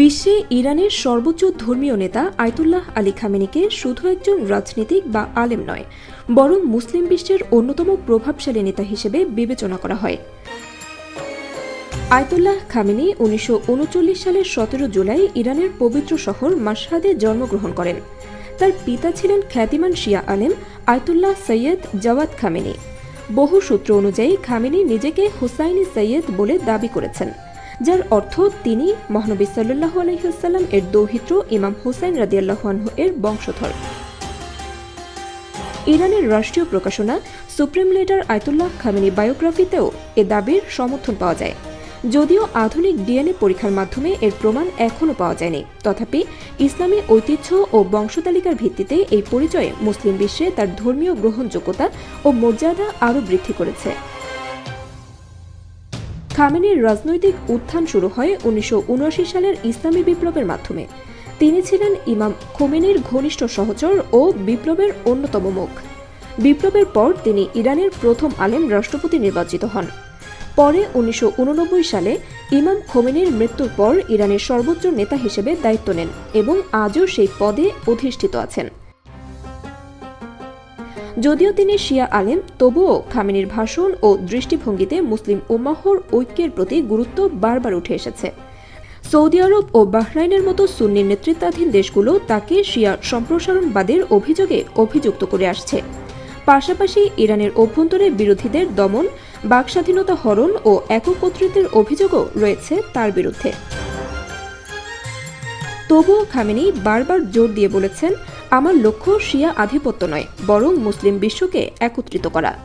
বিশ্বে ইরানের সর্বোচ্চ ধর্মীয় নেতা আয়তুল্লাহ আলী খামেনিকে শুধু একজন রাজনীতিক বা আলেম নয়, বরং মুসলিম বিশ্বের অন্যতম প্রভাবশালী নেতা হিসেবে বিবেচনা করা হয়। আয়তুল্লাহ খামেনি উনিশশো সালের সতেরো জুলাই ইরানের পবিত্র শহর মাসহাদে জন্মগ্রহণ করেন। তার পিতা ছিলেন খ্যাতিমান শিয়া আলেম আয়তুল্লাহ সৈয়দ জওয়াদ খামেনি। বহু সূত্র অনুযায়ী খামেনি নিজেকে হুসাইনি সৈয়দ বলে দাবি করেছেন। যার অর্থ তিনি মহানবী সাল্লাহ আলহিহাল্লাম এর দৌহিত্র ইমাম হুসাইন রাদিয়াল্লাহু এর বংশধর। ইরানের রাষ্ট্রীয় প্রকাশনা সুপ্রিম লিডার আয়তুল্লাহ খামেনি বায়োগ্রাফিতেও এ দাবির সমর্থন পাওয়া যায়। যদিও আধুনিক ডিএনএ পরীক্ষার মাধ্যমে এর প্রমাণ এখনও পাওয়া যায়নি। তথাপি ইসলামী ঐতিহ্য ও বংশতালিকার ভিত্তিতে এই পরিচয়ে মুসলিম বিশ্বে তার ধর্মীয় গ্রহণযোগ্যতা ও মর্যাদা আরও বৃদ্ধি করেছে। খামেনির রাজনৈতিক উত্থান শুরু হয় উনিশশো উনআশি সালের ইসলামী বিপ্লবের মাধ্যমে। তিনি ছিলেন ইমাম খোমেনির ঘনিষ্ঠ সহচর ও বিপ্লবের অন্যতম মুখ। বিপ্লবের পর তিনি ইরানের প্রথম আলেম রাষ্ট্রপতি নির্বাচিত হন। পরে উনিশশো উননব্বই সালে ইমাম খোমেনির মৃত্যুর পর ইরানের সর্বোচ্চ নেতা হিসেবে দায়িত্ব নেন এবং আজও সেই পদে অধিষ্ঠিত আছেন। যদিও তিনি শিয়া আলেম, তবুও খামেনির ভাষণ ও দৃষ্টিভঙ্গিতে মুসলিম উম্মাহর ঐক্যের প্রতি গুরুত্ব বারবার উঠে এসেছে। সৌদি আরব ও বাহরাইনের মতো সুন্নি নেতৃত্বাধীন দেশগুলো তাকে শিয়া সম্প্রসারণবাদের অভিযোগে অভিযুক্ত করে আসছে। পাশাপাশি ইরানের অভ্যন্তরে বিরোধীদের দমন, বাকস্বাধীনতা হরণ ও একক অভিযোগও রয়েছে তার বিরুদ্ধে। তবুও খামেনি বারবার জোর দিয়ে বলেছেন আমার লক্ষ্য শিয়া আধিপত্য নয় বরং মুসলিম বিশ্বকে একত্রিত করা।